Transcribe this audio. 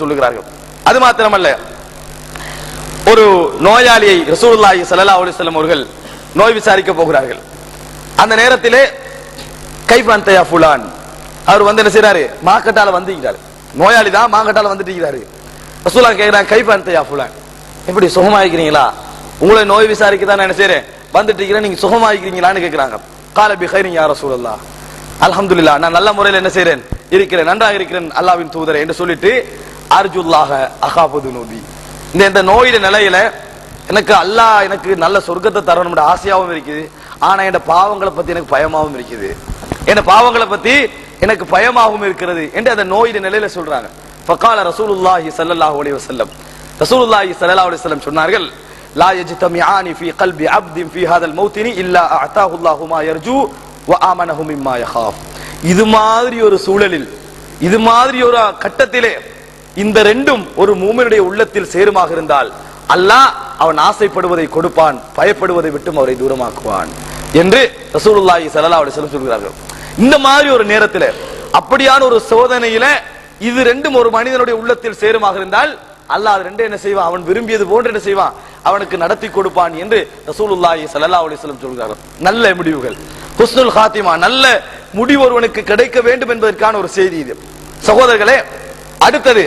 சொல்லுகிறார்கள். அது மாத்திரமல்ல ஒரு நோயாளியை ரசூல்லாய் சல்லா அலைஹி வஸல்லம் அவர்கள் நோய் விசாரிக்க போகிறார்கள். அந்த நேரத்திலே கைஃபான்தயா ஃபுலான்? அவர் வந்து என்ன செய்யறாரு மாக்கட்டால வந்துக்கிறாரு நோயாளி தான் மாக்கட்டால வந்துட்டு இருக்கிறாரு ரசூலா கேக்குறாங்க கைஃபான்தயா ஃபுலான்? எப்படி சுகமாயிருக்கிறீங்களா? உங்களை நோய் விசாரிக்க தான் என்ன செய்றேன். வந்துட்டு இருக்கிறேன் நீங்க சுகமாயிருக்கிறீங்களான்னு கேட்கிறாங்க. காலபி ஹைரிங் யார் ரசூலல்லா அலமதுல்லா நான் நல்ல முறையில் என்ன செய்யறேன் இருக்கிறேன் நன்றாக இருக்கிறேன் அல்லாவின் தூதரை என்று சொல்லிட்டு அர்ஜுல்லாக அகாபது நோதி இந்த இந்த நோயில நிலையில எனக்கு அல்லாஹ் எனக்கு நல்ல சொர்க்கத்தை தரணும். ஆசையாகவும் இருக்குது. ஆனா என் பாவங்களை பத்தி எனக்கு பயமாகவும் இருக்குது. என் பாவங்களை பத்தி எனக்கு பயமாகவும் இருக்கிறது என்று அந்த நோயில நிலையில சொல்றாங்க. பக்கால ரசூலுல்லாஹி சல்லல்லாஹு அலைஹி வஸல்லம். ரசூலுல்லாஹி சல்லல்லாஹு அலைஹி வஸல்லம் சொன்னார்கள் லா யஜ்தமிஆனி ஃபீ கல்பி அப்தின் ஃபீ ஹாதல் மௌத்தினி இல்லா அஅதாஹு அல்லாஹு மா யர்ஜு வ ஆமனஹு மிம்மா யஹாஃப். இது மாதிரி ஒரு சூழலில் இது மாதிரி ஒரு கட்டத்திலே இந்த ரெண்டும் ஒரு மூமினுடைய உள்ளத்தில் சேருமாக இருந்தால் அல்லாஹ் அவன் ஆசைப்படுவதை கொடுப்பான் பயப்படுவதை விட்டும் அவரை தூரமாக்குவான் என்று ரசூலுல்லாஹி ஸல்லல்லாஹு அலைஹி வஸல்லம் சொல்கிறார்கள். இந்த மாதிரி ஒரு நேரத்தில் அப்படியான ஒரு சோதனையில இது ரெண்டும் ஒரு மனிதனுடைய உள்ளத்தில் சேருமாக இருந்தால் அல்லாஹ் அது ரெண்டும் என்ன செய்வான்? அவன் விரும்பியது போன்று என்ன செய்வான்? அவனுக்கு நடத்தி கொடுப்பான் என்று ரசூலுல்லாஹி ஸல்லல்லாஹு அலைஹி வஸல்லம் சொல்கிறார்கள். நல்ல முடிவுகள். ஹுஸ்னுல் ஹாத்திமா நல்ல முடிவு ஒருவனுக்கு கிடைக்க வேண்டும் என்பதற்கான ஒரு செய்தி இது. சகோதரர்களே அடுத்தது